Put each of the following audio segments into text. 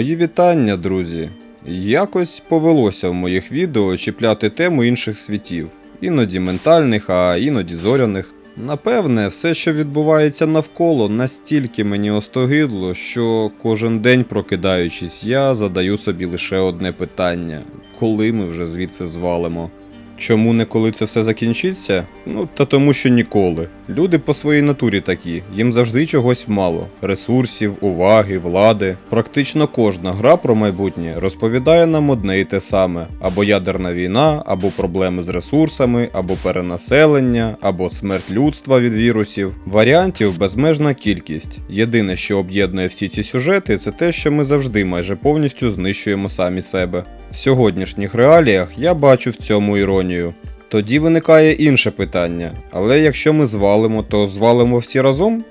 Мої вітання, друзі. Якось повелося в моїх відео чіпляти тему інших світів, іноді ментальних, а іноді зоряних. Напевне, все, що відбувається навколо, настільки мені остогидло, що кожен день прокидаючись, я задаю собі лише одне питання: коли ми вже звідси звалимо? Чому не коли це все закінчиться? Ну та тому, що ніколи. Люди по своїй натурі такі, їм завжди чогось мало: ресурсів, уваги, влади. Практично кожна гра про майбутнє розповідає нам одне і те саме: або ядерна війна, або проблеми з ресурсами, або перенаселення, або смерть людства від вірусів. Варіантів безмежна кількість. Єдине, що об'єднує всі ці сюжети, це те, що ми завжди майже повністю знищуємо самі себе. В сьогоднішніх реаліях я бачу в цьому іронію. Тоді виникає інше питання. Але якщо ми звалимо, то звалимо всі разом?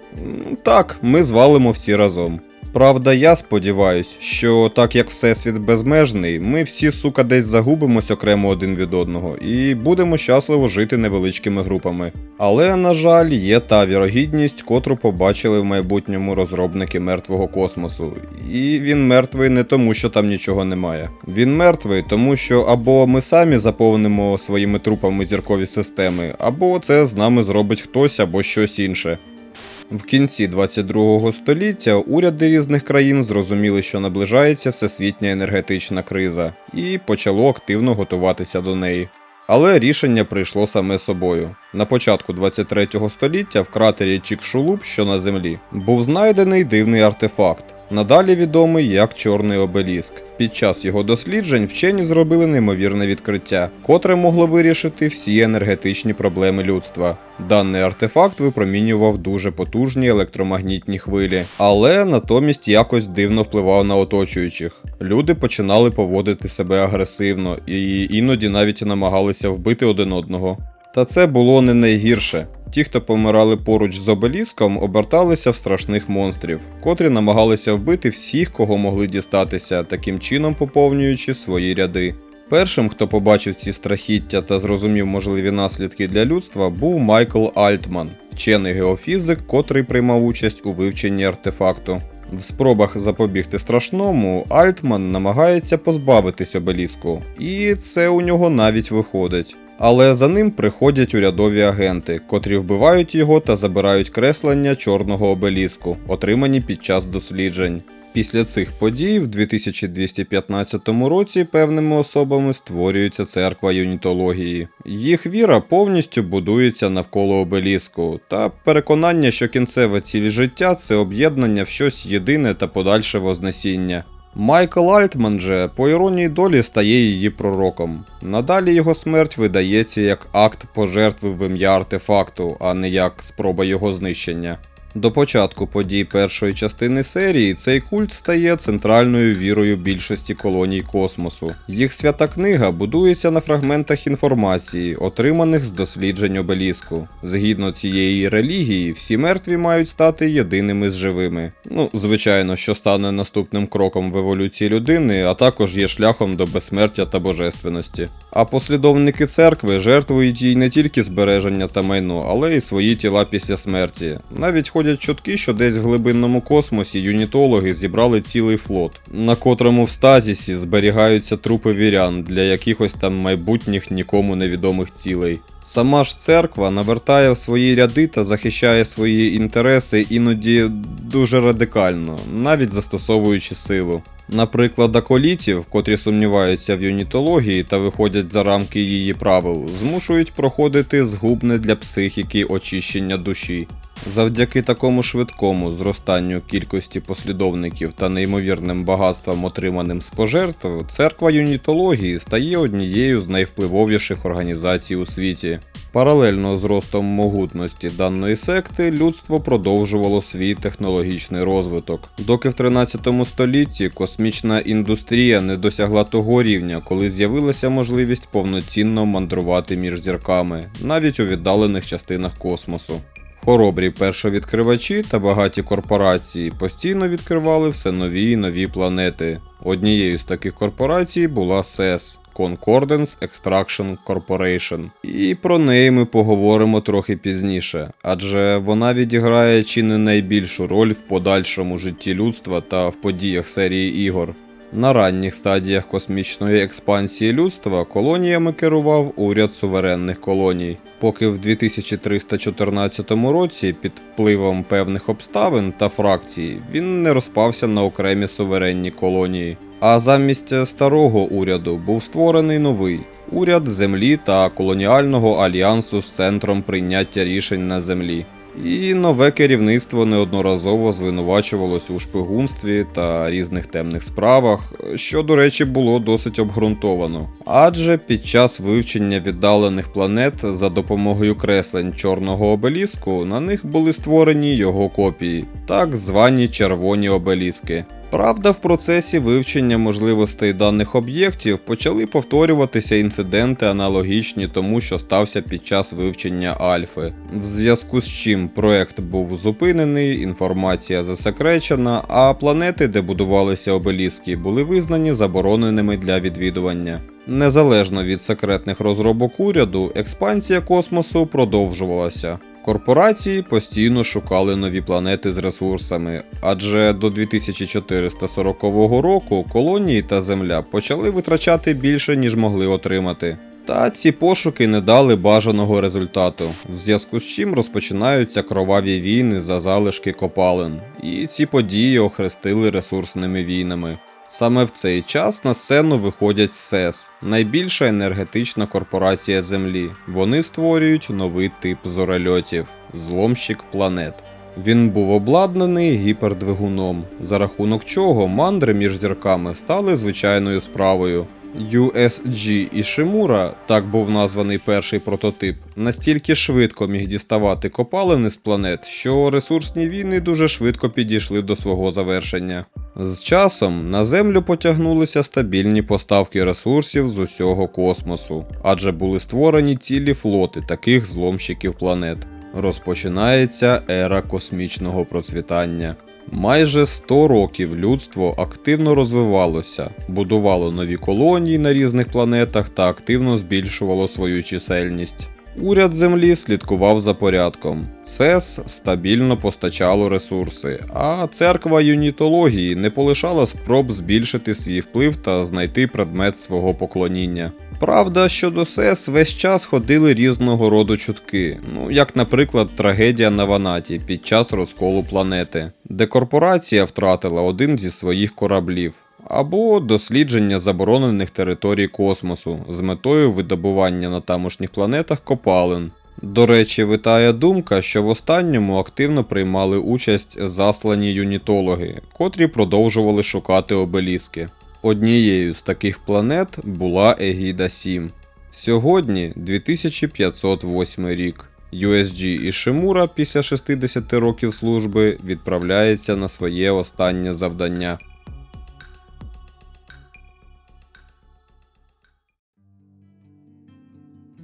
Так, ми звалимо всі разом. Правда, я сподіваюсь, що так як Всесвіт безмежний, ми всі, сука, десь загубимось окремо один від одного і будемо щасливо жити невеличкими групами. Але, на жаль, є та вірогідність, котру побачили в майбутньому розробники мертвого космосу. І він мертвий не тому, що там нічого немає. Він мертвий, тому що або ми самі заповнимо своїми трупами зіркові системи, або це з нами зробить хтось або щось інше. В кінці 22 століття уряди різних країн зрозуміли, що наближається всесвітня енергетична криза, і почало активно готуватися до неї. Але рішення прийшло саме собою. На початку 23 століття в кратері Чікшулуп, що на землі, був знайдений дивний артефакт, надалі відомий як Чорний обеліск. Під час його досліджень вчені зробили неймовірне відкриття, котре могло вирішити всі енергетичні проблеми людства. Даний артефакт випромінював дуже потужні електромагнітні хвилі, але натомість якось дивно впливав на оточуючих. Люди починали поводити себе агресивно і іноді навіть намагалися вбити один одного. Та це було не найгірше. Ті, хто помирали поруч з обеліском, оберталися в страшних монстрів, котрі намагалися вбити всіх, кого могли дістатися, таким чином поповнюючи свої ряди. Першим, хто побачив ці страхіття та зрозумів можливі наслідки для людства, був Майкл Альтман, вчений геофізик, котрий приймав участь у вивченні артефакту. В спробах запобігти страшному, Альтман намагається позбавитись обеліску, і це у нього навіть виходить. Але за ним приходять урядові агенти, котрі вбивають його та забирають креслення чорного обеліску, отримані під час досліджень. Після цих подій в 2215 році певними особами створюється церква юнітології. Їх віра повністю будується навколо обеліску, та переконання, що кінцева ціль життя це об'єднання в щось єдине та подальше вознесіння. Майкл Альтман же, по іронії долі, стає її пророком. Надалі його смерть видається як акт пожертви в ім'я артефакту, а не як спроба його знищення. До початку подій першої частини серії цей культ стає центральною вірою більшості колоній космосу. Їх свята книга будується на фрагментах інформації, отриманих з досліджень обеліску. Згідно цієї релігії, всі мертві мають стати єдиними з живими. Ну, звичайно, що стане наступним кроком в еволюції людини, а також є шляхом до безсмертя та божественності. А послідовники церкви жертвують їй не тільки збереження та майно, але й свої тіла після смерті. Навіть ходять чутки, що десь в глибинному космосі юнітологи зібрали цілий флот, на котрому в стазісі зберігаються трупи вірян для якихось там майбутніх нікому невідомих цілей. Сама ж церква навертає в свої ряди та захищає свої інтереси іноді дуже радикально, навіть застосовуючи силу. Наприклад, аколітів, котрі сумніваються в юнітології та виходять за рамки її правил, змушують проходити згубне для психіки очищення душі. Завдяки такому швидкому зростанню кількості послідовників та неймовірним багатствам, отриманим з пожертв, церква юнітології стає однією з найвпливовіших організацій у світі. Паралельно з ростом могутності даної секти людство продовжувало свій технологічний розвиток. Доки в 13 столітті космічна індустрія не досягла того рівня, коли з'явилася можливість повноцінно мандрувати між зірками, навіть у віддалених частинах космосу. Хоробрі першовідкривачі та багаті корпорації постійно відкривали все нові і нові планети. Однією з таких корпорацій була SES – Concordance Extraction Corporation. І про неї ми поговоримо трохи пізніше, адже вона відіграє чи не найбільшу роль в подальшому житті людства та в подіях серії ігор. На ранніх стадіях космічної експансії людства колоніями керував уряд суверенних колоній, поки в 2314 році під впливом певних обставин та фракцій він не розпався на окремі суверенні колонії. А замість старого уряду був створений новий уряд землі та колоніального альянсу з центром прийняття рішень на землі. І нове керівництво неодноразово звинувачувалось у шпигунстві та різних темних справах, що, до речі, було досить обґрунтовано. Адже під час вивчення віддалених планет за допомогою креслень чорного обеліску на них були створені його копії, так звані червоні обеліски. Правда, в процесі вивчення можливостей даних об'єктів почали повторюватися інциденти аналогічні тому, що стався під час вивчення Альфи, в зв'язку з чим проект був зупинений, інформація засекречена, а планети, де будувалися обеліски, були визнані забороненими для відвідування. Незалежно від секретних розробок уряду, експансія космосу продовжувалася. Корпорації постійно шукали нові планети з ресурсами, адже до 2440 року колонії та Земля почали витрачати більше, ніж могли отримати. Та ці пошуки не дали бажаного результату, в зв'язку з чим розпочинаються кроваві війни за залишки копалин, і ці події охрестили ресурсними війнами. Саме в цей час на сцену виходять СЕС, найбільша енергетична корпорація Землі. Вони створюють новий тип зорольотів зломщик планет. Він був обладнаний гіпердвигуном, за рахунок чого мандри між зірками стали звичайною справою. USG Ішимура, так був названий перший прототип, настільки швидко міг діставати копалини з планет, що ресурсні війни дуже швидко підійшли до свого завершення. З часом на Землю потягнулися стабільні поставки ресурсів з усього космосу, адже були створені цілі флоти таких зломщиків планет. Розпочинається ера космічного процвітання. Майже 100 років людство активно розвивалося, будувало нові колонії на різних планетах та активно збільшувало свою чисельність. Уряд Землі слідкував за порядком. СЕС стабільно постачало ресурси, а церква юнітології не полишала спроб збільшити свій вплив та знайти предмет свого поклоніння. Правда, щодо СЕС весь час ходили різного роду чутки, ну як, наприклад, трагедія на Ванаті під час розколу планети, де корпорація втратила один зі своїх кораблів або дослідження заборонених територій космосу з метою видобування на тамошніх планетах копалин. До речі, витає думка, що в останньому активно приймали участь заслані юнітологи, котрі продовжували шукати обеліски. Однією з таких планет була Егіда 7. Сьогодні 2508 рік. USG Ішимура після 60 років служби відправляється на своє останнє завдання.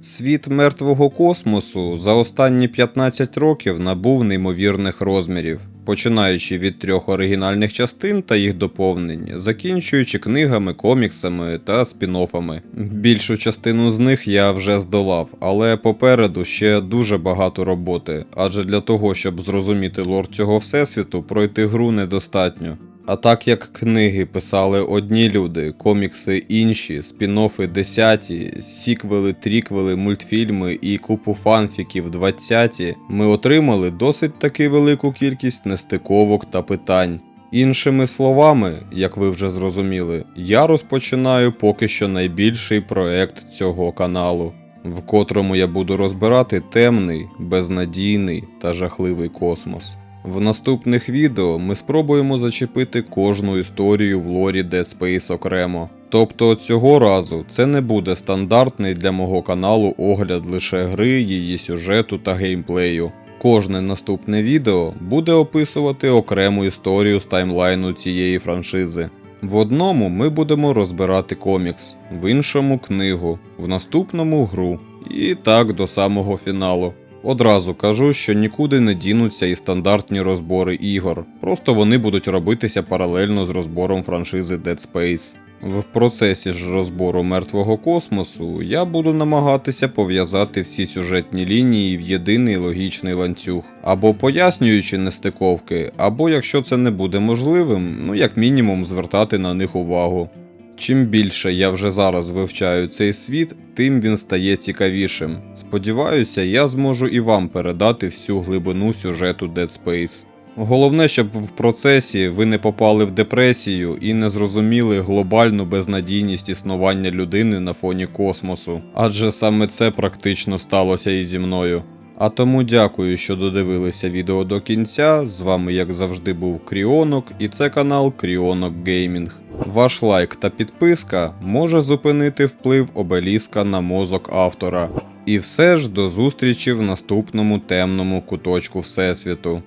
Світ мертвого космосу за останні 15 років набув неймовірних розмірів, починаючи від трьох оригінальних частин та їх доповнень, закінчуючи книгами, коміксами та спін-оффами. Більшу частину з них я вже здолав, але попереду ще дуже багато роботи, адже для того, щоб зрозуміти лор цього всесвіту, пройти гру недостатньо. А так як книги писали одні люди, комікси інші, спін-оффи десяті, сіквели, тріквели, мультфільми і купу фанфіків двадцяті, ми отримали досить таки велику кількість нестиковок та питань. Іншими словами, як ви вже зрозуміли, я розпочинаю поки що найбільший проект цього каналу. в котрому я буду розбирати темний, безнадійний та жахливий космос. В наступних відео ми спробуємо зачепити кожну історію в лорі Dead Space окремо. Тобто цього разу це не буде стандартний для мого каналу огляд лише гри, її сюжету та геймплею. Кожне наступне відео буде описувати окрему історію з таймлайну цієї франшизи. В одному ми будемо розбирати комікс, в іншому книгу, в наступному гру, і так до самого фіналу. Одразу кажу, що нікуди не дінуться і стандартні розбори ігор, просто вони будуть робитися паралельно з розбором франшизи Dead Space. В процесі ж розбору мертвого космосу я буду намагатися пов'язати всі сюжетні лінії в єдиний логічний ланцюг, або пояснюючи нестиковки, або якщо це не буде можливим, ну як мінімум звертати на них увагу. Чим більше я вже зараз вивчаю цей світ, тим він стає цікавішим. Сподіваюся, я зможу і вам передати всю глибину сюжету Dead Space. Головне, щоб в процесі ви не попали в депресію і не зрозуміли глобальну безнадійність існування людини на фоні космосу, адже саме це практично сталося і зі мною. А тому дякую, що додивилися відео до кінця. З вами, як завжди, був Кріонок, і це канал Кріонок Геймінг. Ваш лайк та підписка може зупинити вплив обеліска на мозок автора. І все ж до зустрічі в наступному темному куточку Всесвіту.